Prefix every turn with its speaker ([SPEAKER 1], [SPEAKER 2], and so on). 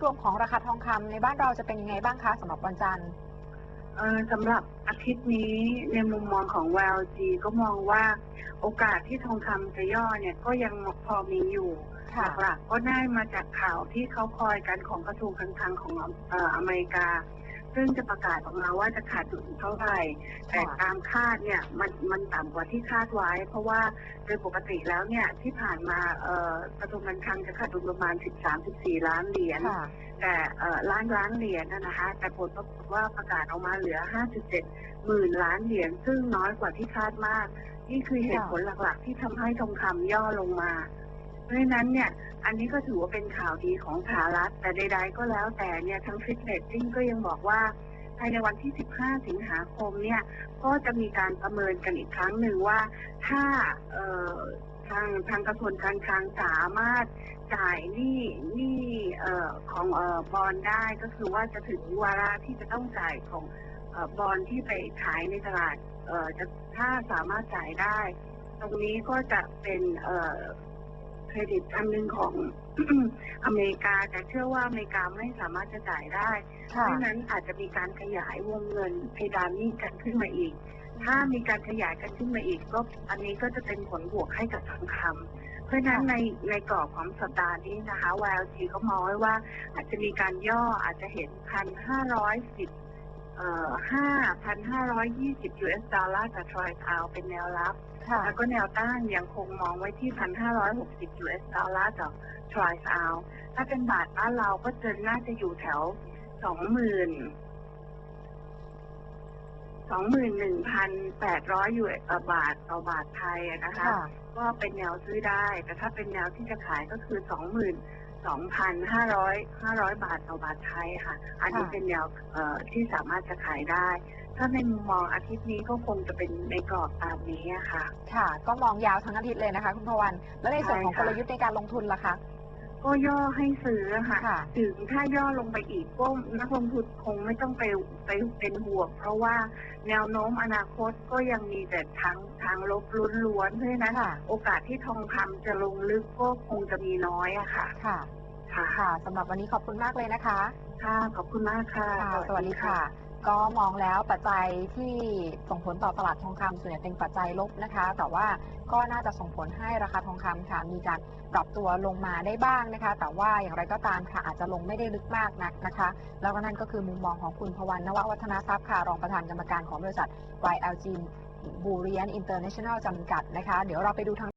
[SPEAKER 1] พรวมของราคาทองคำในบ้านเราจะเป็นยังไงบ้างคะสำหรับวันจันทร์
[SPEAKER 2] เอ่อสำหรับอาทิตย์นี้ในมุมมองของ WLG ก็มองว่าโอกาสที่ทองคำจะย่อเนี่ยก็ยังพอมีอยู่
[SPEAKER 1] ค่ะ
[SPEAKER 2] หลักๆก็ได้มาจากข่าวที่เขาคอยกันของกระทรวงการคลังของเอ่ออเมริกา ซึ่งจะประกาศออกมาว่าจะขาดดุลเท่าไหร่แต่ตามคาดเนี่ยมันมันต่ำกว่าที่คาดไว้ เพราะว่าโดยปกติแล้วเนี่ยที่ผ่านมาเอ่อกระทรวงการคลังจะขาดดุลประมาณ 13-14 ล้านเหรียญ
[SPEAKER 1] ค่ะ
[SPEAKER 2] แต่เอ่อล้านล้านเหรียญนะนะคะ แต่ผลปรากฏว่าประกาศออกมาเหลือ 5.7 หมื่นล้านเหรียญซึ่งน้อยกว่าที่คาดมาก นี่คือเหตุผลหลักๆ ที่ทำให้ทองคำย่อลงมา เพราะฉะนั้นเนี่ยอันนี้ก็ถือว่าเป็นข่าวดีของสหรัฐ แต่ใดๆก็แล้วแต่เนี่ยทั้งฟิตเนสซิ่งก็ยังบอกว่าภายในวันที่ 15 สิงหาคมเนี่ยก็จะมีการประเมินกันอีกครั้งหนึ่งว่าถ้าทางทางกระทรวงการคลังสามารถจ่ายหนี้หนี้เอ่อของอบอลได้ก็คือว่าจะถึงวาระที่จะต้องจ่ายของอบอลที่ไปขายในตลาดจะถ้าสามารถจ่ายได้ ตรงนี้ก็จะเป็น เอ่อเครดิตอันหนึ่งของ อเมริกาแต่เชื่อว่าอเมริกาไม่สามารถจะจ่ายได้เพ
[SPEAKER 1] ค่ะ
[SPEAKER 2] ราะฉะนั้นอาจจะมีการขยายวงเงินเพดานหนี้กันขึ้นมาอีก ถ้ามีการขยายกันขึ้นมาอีก ก็อันนี้ก็จะเป็นผลบวกให้กับทองคำเพราะฉะนั้นในในกรอบของสัปดาห์นี้นะคะ YLG ก็มองไว้ว่าอาจจะมีการย่ออาจจะเห็นพันห้าร้อยสิบ เอ่อห้าพันห้าร้อยยี่สิบ US ดอลลาร์กับทรอยทาวเป็นแนวรับ
[SPEAKER 1] ค่ะ
[SPEAKER 2] แล้วก็แนวต้านยังคงมองไว้ที่พันห้าร้อยหกสิบ US ดอลลาร์ต่อทรอยซาวถ้าเป็นบาทบ้านเราก็จะน่าจะอยู่แถวสองหมื่นสองหมื่นหนึ่งพันแปดร้อยยูบาทต่อบาทไทยอะนะคะ
[SPEAKER 1] ค่ะ
[SPEAKER 2] ก็เป็นแนวซื้อได้ แต่ถ้าเป็นแนวที่จะขายก็คือ สองหมื่นสองพันห้าร้อยห้าร้อยบาทต่อบาทไทยค่ะ อันนี้
[SPEAKER 1] ค่ะ
[SPEAKER 2] เป็นแนวเอ่อที่สามารถจะขายได้ ถ้าในมุมมองอาทิตย์นี้ก็คงจะเป็นในกรอบตามนี้อะค่ะ
[SPEAKER 1] ค่ะ ก็มองยาวทั้งอาทิตย์เลยนะคะ คุณพวัน แล้วในส่วนของ
[SPEAKER 2] ใช่
[SPEAKER 1] ก
[SPEAKER 2] ค่ะ
[SPEAKER 1] ลยุทธ์ในการลงทุนล่ะคะ
[SPEAKER 2] ก็ย่อให้ซื้อค่ะ
[SPEAKER 1] ค่ะ
[SPEAKER 2] ถึงถ้าย่อลงไปอีกก็นักลงทุนคงไม่ต้องไปไปเป็นห่วงเพราะว่าแนวโน้มอนาคตก็ยังมีแต่ทางทางลบล้วนๆเพราะฉะนั้น
[SPEAKER 1] ค่ะ
[SPEAKER 2] โอกาสที่ทองคำจะลงลึกก็คงจะมีน้อยอะค่ะ
[SPEAKER 1] ค่ะ
[SPEAKER 2] ค่ะ
[SPEAKER 1] ค่ะสำหรับวันนี้ขอบคุณมากเลยนะคะ
[SPEAKER 2] ค่ะ ขอบคุณมากค่ะ
[SPEAKER 1] ค่ะ สวัสดีค่ะ ก็มองแล้วปัจจัยที่ส่งผลต่อตลาดทองคำส่วนใหญ่เป็นปัจจัยลบนะคะ แต่ว่าก็น่าจะส่งผลให้ราคาทองคำค่ะมีการปรับตัวลงมาได้บ้างนะคะ แต่ว่าอย่างไรก็ตามค่ะอาจจะลงไม่ได้ลึกมากนักนะคะ แล้วก็นั่นก็คือมุมมองของคุณพวันนววัฒนทรัพย์ค่ะรองประธานกรรมการของบริษัท YLG b u r i a n International จำกัดนะคะ เดี๋ยวเราไปดูทาง